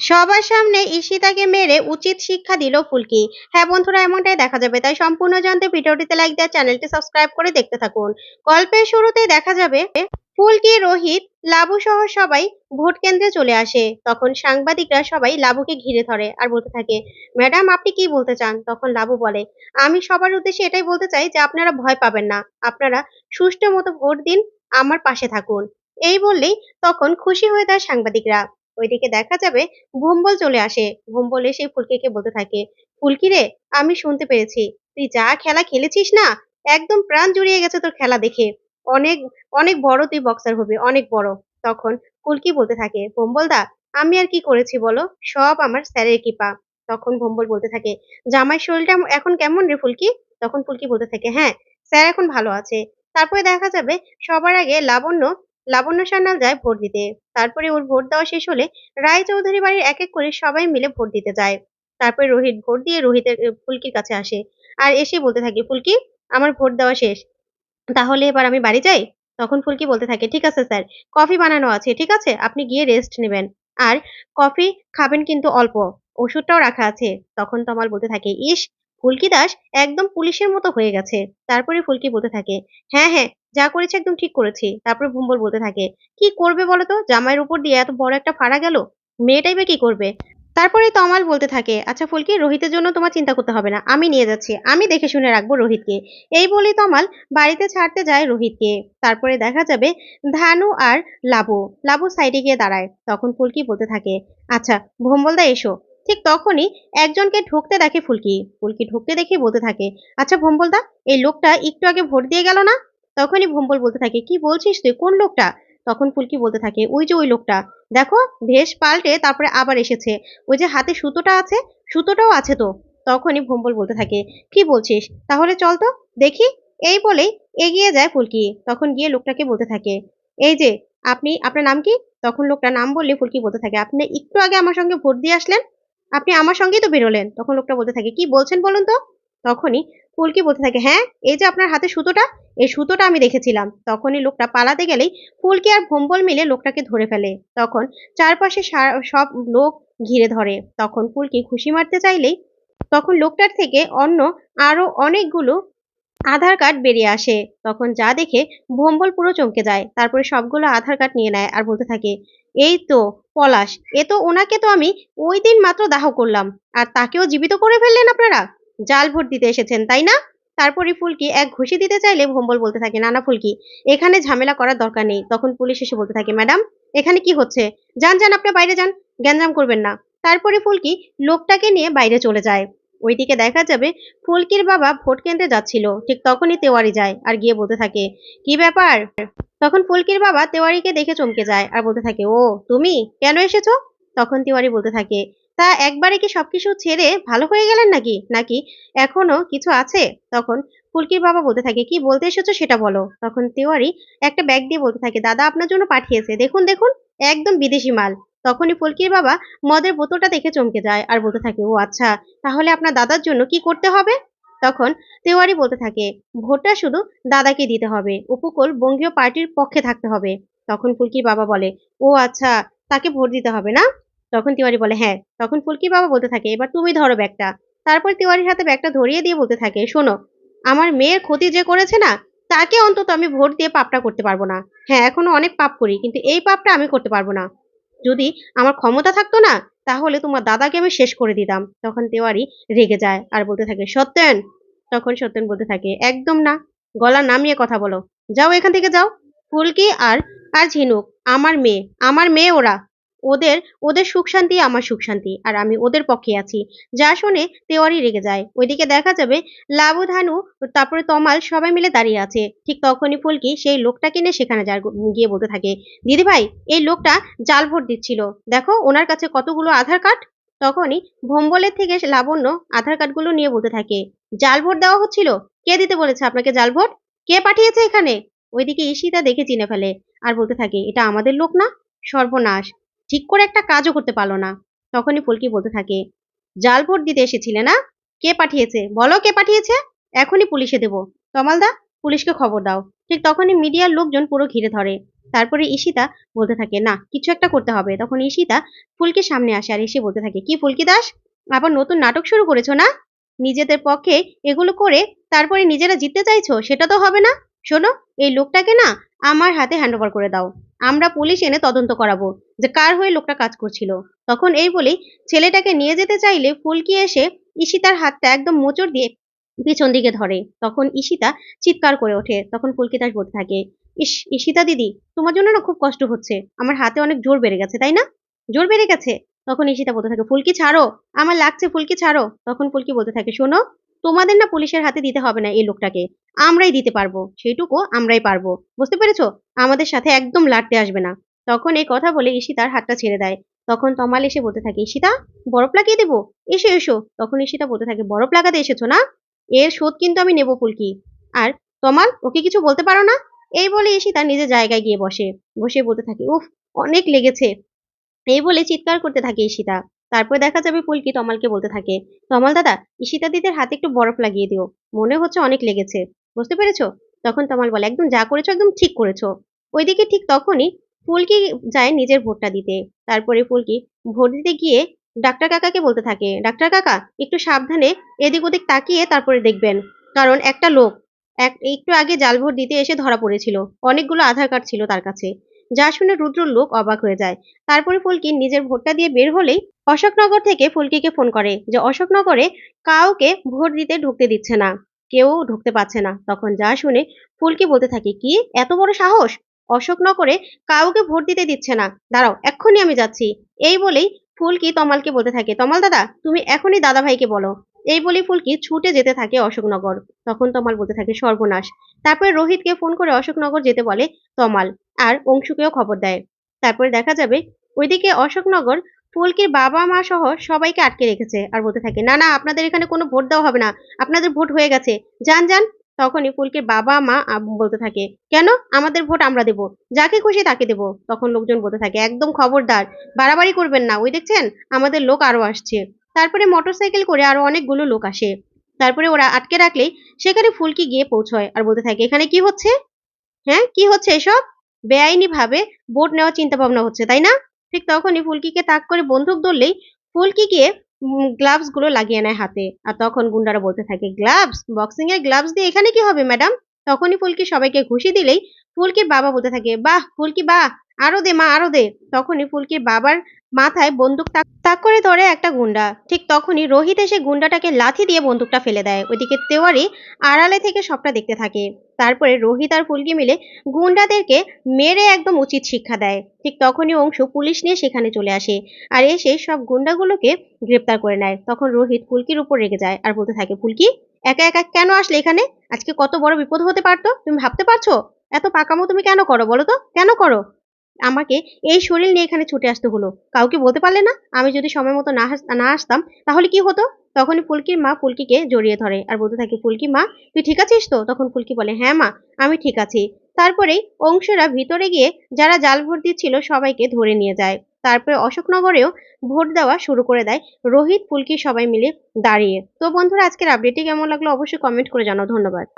সবার সামনে ঈশিতাকে মেরে উচিত শিক্ষা দিল ফুলকি। হ্যাঁ বন্ধুরা, এমনটাই দেখা যাবে। তাই সম্পূর্ণ জানতে ভিডিওটিতে লাইক দেওয়া চ্যানেলটি সাবস্ক্রাইব করে দেখতে থাকুন। গল্পের শুরুতেই দেখা যাবে, ফুলকি, রোহিত, লাবু সহ সবাই ভোট কেন্দ্রে চলে আসে। তখন সাংবাদিকরা সবাই লাবুকে ঘিরে ধরে আর বলতে থাকে, ম্যাডাম, আপনি কি বলতে চান? তখন লাবু বলে, আমি সবার উদ্দেশ্যে এটাই বলতে চাই যে আপনারা ভয় পাবেন না। আপনারা সুষ্ঠু মতো ভোট দিন, আমার পাশে থাকুন। এই বললেই তখন খুশি হয়ে যায় সাংবাদিকরা। ওইদিকে দেখা যাবে ভুম্বল চলে আসে। ভুম্বল এসে ফুলকিকে বলতে থাকে, ফুলকি রে, আমি শুনতে পেরেছি। তুই যা খেলা খেলেছিস না? একদম প্রাণ জুড়িয়ে গেছে তোর খেলা দেখে। অনেক অনেক বড় তুই বক্সার হবি, অনেক বড়। তখন ফুলকি বলতে থাকে, ভম্বল দা, আমি আর কি করেছি বলো? সব আমার স্যারের কৃপা। তখন ভম্বল বলতে থাকে, জামাই শরীরটা এখন কেমন রে ফুলকি? তখন ফুলকি বলতে থাকে হ্যাঁ স্যার এখন ভালো আছে। তারপরে দেখা যাবে সবার আগে লাবণ্য লাবণ্য সান্যাল যায় ভোট দিতে। তারপরে ওর ভোট দেওয়া শেষ হলে রায় চৌধুরী বাড়ির এক এক করে সবাই মিলে ভোট দিতে যায়। তারপরে রোহিত ভোট দিয়ে রোহিতের ফুলকির কাছে আসে। আর এসে বলতে থাকে, ফুলকি, আমার ভোট দেওয়া শেষ। তাহলে এবার আমি বাড়ি যাই? তখন ফুলকি বলতে থাকে, ঠিক আছে স্যার, কফি বানানো আছে, ঠিক আছে? আপনি গিয়ে রেস্ট নেবেন। আর কফি খাবেন কিন্তু অল্প, ওষুধটাও রাখা আছে। তখন তমাল বলতে থাকে, ইস ফুলকি দাস একদম পুলিশের মতো হয়ে গেছে। তারপরে ফুলকি বলতে থাকে হ্যাঁ হ্যাঁ যা করেছে একদম ঠিক করেছি। তারপরে ভুম্বল বলতে থাকে, কি করবে বলো তো? জামাইয়ের উপর দিয়ে এত বড় একটা ফাড়া গেল? মেয়েটাই বা কি করবে? তারপরে তমাল বলতে থাকে আচ্ছা ফুলকি, রোহিতের জন্য তোমার চিন্তা করতে হবে না, আমি নিয়ে যাচ্ছি। আমি দেখে শুনে রাখব রোহিতকে। এই বলেই তমাল বাড়িতে ছাড়তে যায় রোহিতকে। তারপরে দেখা যাবে ধানু আর লাবু। লাবু সাইডে গিয়ে দাঁড়ায়। তখন ফুলকি বলতে থাকে আচ্ছা ভোম্বলদা এসো। ঠিক তখনই একজনকে ঢুকতে দেখে ফুলকি। ফুলকি ঢুকতে দেখে বলতে থাকে আচ্ছা ভোম্বলদা, এই লোকটা একটু আগে ভোট দিয়ে গেল না? তখনই ভোম্বল বলতে থাকে, কি বলছিস তুই? কোন লোকটা? তখন ফুলকি বলতে থাকে, ওই যে ওই লোকটা। দেখো, ভেষ পাল্টে তারপরে আবার এসেছে। ওই যে হাতে সুতোটা আছে, সুতোটাও আছে তো। তখনই ভোম্বল বলতে থাকে, কি বলছিস? তাহলে চল তো, দেখি। এই বলেই এগিয়ে যায় ফুলকি। তখন গিয়ে লোকটাকে বলতে থাকে, এই যে, আপনি, আপনার নাম কি? তখন লোকটা নাম বললে ফুলকি বলতে থাকে, আপনি একটু আগে আমার সঙ্গে ভোট দিয়ে আসলেন? আপনি আমার সঙ্গেই তো বেরোলেন। তখন লোকটা বলতে থাকে, কি বলছেন বলুন তো? তখনই ফুলকি বলতে থাকে হ্যাঁ এই যে আপনার হাতে সুতোটা, এই সুতোটা আমি দেখেছিলাম। তখনই লোকটা পালাতে গেলেই ফুলকি আর ভম্বল মিলে লোকটাকে ধরে ফেলে। তখন চারপাশে সব লোক ঘিরে ধরে। তখন ফুলকি খুশি মারতে চাইলেই তখন লোকটার থেকে অন্য আরও অনেকগুলো আধার কার্ড বেরিয়ে আসে। তখন যা দেখে ভম্বল পুরো চমকে যায়। তারপরে সবগুলো আধার কার্ড নিয়ে নেয় আর বলতে থাকে এই তো, পলাশ, এ তো ওনাকে তো আমি ওই দিন মাত্র দাহ করলাম। আর তাকেও জীবিত করে ফেললেন আপনারা? জাল ভোট দিতে এসেছেন, তাই না? তারপরে ফুলকি এক ঘুষি দিতে চাইলে ভম্বল বলতে থাকে নানা ফুলকি, এখানে ঝামেলা করার দরকার নেই। তখন পুলিশ এসে বলতে থাকে, ম্যাডাম, এখানে কি হচ্ছে? যান যান আপনি বাইরে যান, গ্যাঞ্জাম করবেন না। তারপরে ফুলকি লোকটাকে নিয়ে বাইরে চলে যায়। ওইদিকে দেখা যাবে ফুলকির বাবা ভোট কেন্দ্রে যাচ্ছিল। ঠিক তখনই তেওয়ারি যায় আর গিয়ে বলতে থাকে, কি ব্যাপার? তখন ফুলকির বাবা তেওয়ারিকে দেখে চমকে যায় আর বলতে থাকে, ও, তুমি কেন এসেছ? তখন তিওয়ারি বলতে থাকে, তা একবারে কি সবকিছু ছেড়ে ভালো হয়ে গেলেন নাকি? নাকি এখনও কিছু আছে? তখন ফুলকির বাবা বলতে থাকে, কি বলতে এসেছ সেটা বলো। তখন তিওয়ারি একটা ব্যাগ দিয়ে বলতে থাকে, দাদা আপনার জন্য পাঠিয়েছে। দেখুন দেখুন, একদম বিদেশি মাল। তখনই ফুলকির বাবা মদের বোতলটা দেখে চমকে যায় আর বলতে থাকে, ও আচ্ছা তাহলে আপনার দাদার জন্য কি করতে হবে? তখন তেওয়ারি বলতে থাকে, ভোটটা শুধু দাদাকে দিতে হবে, উপকূল বঙ্গীয় পার্টির পক্ষে থাকতে হবে। তখন ফুলকির বাবা বলে, ও আচ্ছা তাকে ভোট দিতে হবে না? তখন তিওয়ারি বলে হ্যাঁ। তখন ফুলকি বাবা বলতে থাকে, এবার তুমি ধরো ব্যাগটা। তারপর তিওয়ারির হাতে ব্যাগটা ধরিয়ে দিয়ে বলতে থাকে, শোনো, আমার মেয়ের ক্ষতি যে করেছে না, তাকে অন্তত আমি ভোট দিয়ে পাপটা করতে পারব না। হ্যাঁ এখনও অনেক পাপ করি, কিন্তু এই পাপটা আমি করতে পারব না। যদি আমার ক্ষমতা থাকতো না, তাহলে তোমার দাদাকে আমি শেষ করে দিতাম। তখন তেওয়ারি রেগে যায় আর বলতে থাকে, সত্যেন। তখন সত্যেন বলতে থাকে, একদম না, গলা নামিয়ে কথা বলো। যাও এখান থেকে যাও। ফুলকি আর আর ঝিনুক, আমার মেয়ে আমার মেয়ে ওরা। ওদের ওদের সুখ শান্তি আমার সুখ শান্তি, আর আমি ওদের পক্ষে আছি। যা শুনে তেওয়ারি রেগে যায়। ওইদিকে দেখা যাবে লাবু ধানু তারপরে তমাল সবাই মিলে দাঁড়িয়ে আছে। ঠিক তখনই ফুলকি সেই লোকটা কিনে সেখানে যায় গিয়ে বলতে থাকে, দিদি ভাই, এই লোকটা জাল ভোট দিচ্ছিল। দেখো ওনার কাছে কতগুলো আধার কার্ড? তখনই ভোম্বলের থেকে লাবণ্য আধার কার্ডগুলো নিয়ে বলতে থাকে, জাল ভোট দেওয়া হচ্ছিল? কে দিতে বলেছে আপনাকে জাল ভোট? কে পাঠিয়েছে এখানে? ওইদিকে ঈশিতা দেখে চিনে ফেলে, আর বলতে থাকে, এটা আমাদের লোক না? সর্বনাশ। ঠিক করে একটা কাজও করতে পারল না। তখনই ফুলকি বলতে থাকে, জাল ভোট দিতে এসেছিলে না? কে পাঠিয়েছে? বলো কে পাঠিয়েছে? এখনই পুলিশে দেবো। তমালদা, পুলিশকে খবর দাও। ঠিক তখনই মিডিয়ার লোকজন পুরো ঘিরে ধরে। তারপরে ঈশিতা বলতে থাকে, না, কিছু একটা করতে হবে। তখন ঈশিতা ফুলকির সামনে আসে আর এসে বলতে থাকে, কি ফুলকি দাস? আবার নতুন নাটক শুরু করেছ না? নিজেদের পক্ষে এগুলো করে তারপরে নিজেরা জিততে চাইছো? সেটা তো হবে না। শোনো, এই লোকটাকে না আমার হাতে হ্যান্ড ওভার করে দাও। আমরা পুলিশ এনে তদন্ত করাবো। যে কার হয়ে লোকটা কাজ করছিল। তখন এই বলেই ছেলেটাকে নিয়ে যেতে চাইলে ফুলকি এসে ঈশিতার হাতটা একদম মোচড় দিয়ে পিছন দিকে ধরে। তখন ঈশিতা চিৎকার করে ওঠে। তখন ফুলকি দাস বলতে থাকে, ইস, ঈশিতা দিদি, তোমার জন্য না খুব কষ্ট হচ্ছে। আমার হাতে অনেক জোর বেড়ে গেছে, তাই না? জোর বেড়ে গেছে? তখন ঈশিতা বলতে থাকে, ফুলকি ছাড়ো, আমার লাগছে, ফুলকি ছাড়ো। তখন ফুলকি বলতে থাকে, শোনো তোমাদের না পুলিশের হাতে দিতে হবে না এই লোকটাকে। আমরাই দিতে পারব, সেইটুকু আমরাই পারব। বুঝতে পেরেছ? আমাদের সাথে একদম লাড়তে আসবে না। তখন এই কথা বলে ঈশিতার হাতটা ছেড়ে দেয়। তখন তমাল এসে বলতে থাকে, ঈশিতা, বরফ লাগিয়ে দেবো? এসো এসো। তখন ঈশিতা বলতে থাকে, বরফ লাগাতে এসেছ না? এর শোধ কিন্তু আমি নেব ফুলকি আর তমাল, ওকে কিছু বলতে পারো না? এই বলে ঈশিতা নিজের জায়গায় গিয়ে বসে। বসে বলতে থাকে, উফ, অনেক লেগেছে। এই বলে চিৎকার করতে থাকে ঈশিতা। তারপর দেখা যাবে পুলকি তমালকে বলতে থাকে, তমাল দাদা ঈশিতা দিদির হাতে একটু বরফ লাগিয়ে দিও, মনে হচ্ছে অনেক লেগেছে। বুঝতে পেরেছ? তখন তমাল বলে, একদম যা করেছ একদম ঠিক করেছ। ওইদিকে ঠিক তখনই ফুলকি যায় নিজের ভোটটা দিতে। তারপরে ফুলকি ভোট দিতে গিয়ে ডাক্তার কাকাকে বলতে থাকে, ডাক্তার কাকা, একটু সাবধানে এদিক ওদিক তাকিয়ে তারপরে দেখবেন। কারণ একটা লোক, এক, একটু আগে জাল ভোট দিতে এসে ধরা পড়েছিল। অনেকগুলো আধার কার্ড ছিল তার কাছে। যা শুনে রুদ্র লোক অবাক হয়ে যায়। তারপরে ফুলকি নিজের ভোটটা দিয়ে বের হলেই অশোকনগর থেকে ফুলকিকে ফোন করে যে, অশোকনগরে কাউকে ভোট দিতে ঢুকতে দিচ্ছে না, কেউ ঢুকতে পারছে না। তখন যা শুনে ফুলকি বলতে থাকে, কি? এত বড় সাহস? অশোকনগরে কাউকে ভোট দিতে দিচ্ছে না। দাঁড়াও, এক্ষুনি আমি যাচ্ছি। এই বলেই ফুলকি তমালকে বলতে থাকে, তমাল দাদা, তুমি এখনই দাদা ভাইকে বলো। এই বলেই ফুলকি ছুটে যেতে থাকে অশোকনগর। তখন তমাল বলতে থাকে, সর্বনাশ। তারপরে রোহিতকে ফোন করে অশোকনগর যেতে বলে তমাল। আর অংশুকেও খবর দেয়। তারপরে দেখা যাবে ওইদিকে অশোকনগর ফুলকির বাবা মা সহ সবাইকে আটকে রেখেছে আর বলতে থাকে, না না, আপনাদের এখানে কোনো ভোট দেওয়া হবে না। আপনাদের ভোট হয়ে গেছে। যান যান। তখনই ফুলকির বাবা মা বলতে থাকে, কেন? আমাদের ভোট আমরা দেব। যাকে খুশি তাকে দেব। তখন লোকজন বলতে থাকে, একদম খবরদার। বাড়াবাড়ি করবেন না। ওই দেখছেন? আমাদের লোক আরও আসছে। তারপরে মোটরসাইকেল করে আরও অনেকগুলো লোক আসে। তারপরে ওরা আটকে রাখলেই সেখানে ফুলকি গিয়ে পৌঁছয় আর বলতে থাকে, এখানে কি হচ্ছে? হ্যাঁ কি হচ্ছে এসব? বেআইনি ভাবে ভোট নেওয়ার চিন্তা ভাবনা হচ্ছে, তাই না? ঠিক তখনই ফুলকিকে তাক করে বন্দুক ধরলেই ফুলকি গিয়ে গ্লাভসগুলো লাগিয়ে নেয় হাতে। আর তখন গুন্ডারা বলতে থাকে গ্লাভস বক্সিং এর গ্লাভস দিয়ে এখানে কি হবে ম্যাডাম তখনই ফুলকি সবাইকে ঘুষি দিলেই ফুলকির বাবা বলতে থাকে, বাহ, ফুলকি বাহ আরও দে, মা, আরও দে। তখনই ফুলকির বাবার মাথায় বন্দুক তাক করে ধরে একটা গুন্ডা। ঠিক তখনই রোহিত এসে গুন্ডাটাকে লাথি দিয়ে বন্দুকটা ফেলে দেয়। ওইদিকে তেওয়ারি আড়ালে থেকে সবটা দেখতে থাকে। তারপরে রোহিত আর ফুলকি মিলে গুন্ডাদেরকে মেরে একদম উচিত শিক্ষা দেয়। ঠিক তখনই অংশ পুলিশ নিয়ে সেখানে চলে আসে আর এসে সব গুন্ডাগুলোকে গ্রেপ্তার করে নেয়। তখন রোহিত ফুলকির উপর রেগে যায় আর বলতে থাকে, ফুলকি, একা একা কেন আসলে এখানে? আজকে কত বড় বিপদ হতে পারতো? তুমি ভাবতে পারছ? এত পাকামো তুমি কেন করো বলো তো? কেন করো? আমাকে এই শরীর নিয়ে এখানে ছুটে আসতে হলো। কাউকে বলতে পারলে না? আমি যদি সময় মতো না না আসতাম, তাহলে কি হতো? তখনই ফুলকির মা ফুলকিকে জড়িয়ে ধরে আর বলতে থাকে, ফুলকি মা, তুই ঠিক আছিস তো? তখন ফুলকি বলে হ্যাঁ মা, আমি ঠিক আছি। তারপরেই অংশরা ভিতরে গিয়ে যারা জাল ভোট দিচ্ছিল সবাইকে ধরে নিয়ে যায়। তারপরে অশোকনগরেও ভোট দেওয়া শুরু করে দেয়। রোহিত, ফুলকি সবাই মিলে দাঁড়িয়ে। তো বন্ধুরা, আজকের আপডেটটি কেমন লাগল অবশ্যই কমেন্ট করে জানাও। ধন্যবাদ।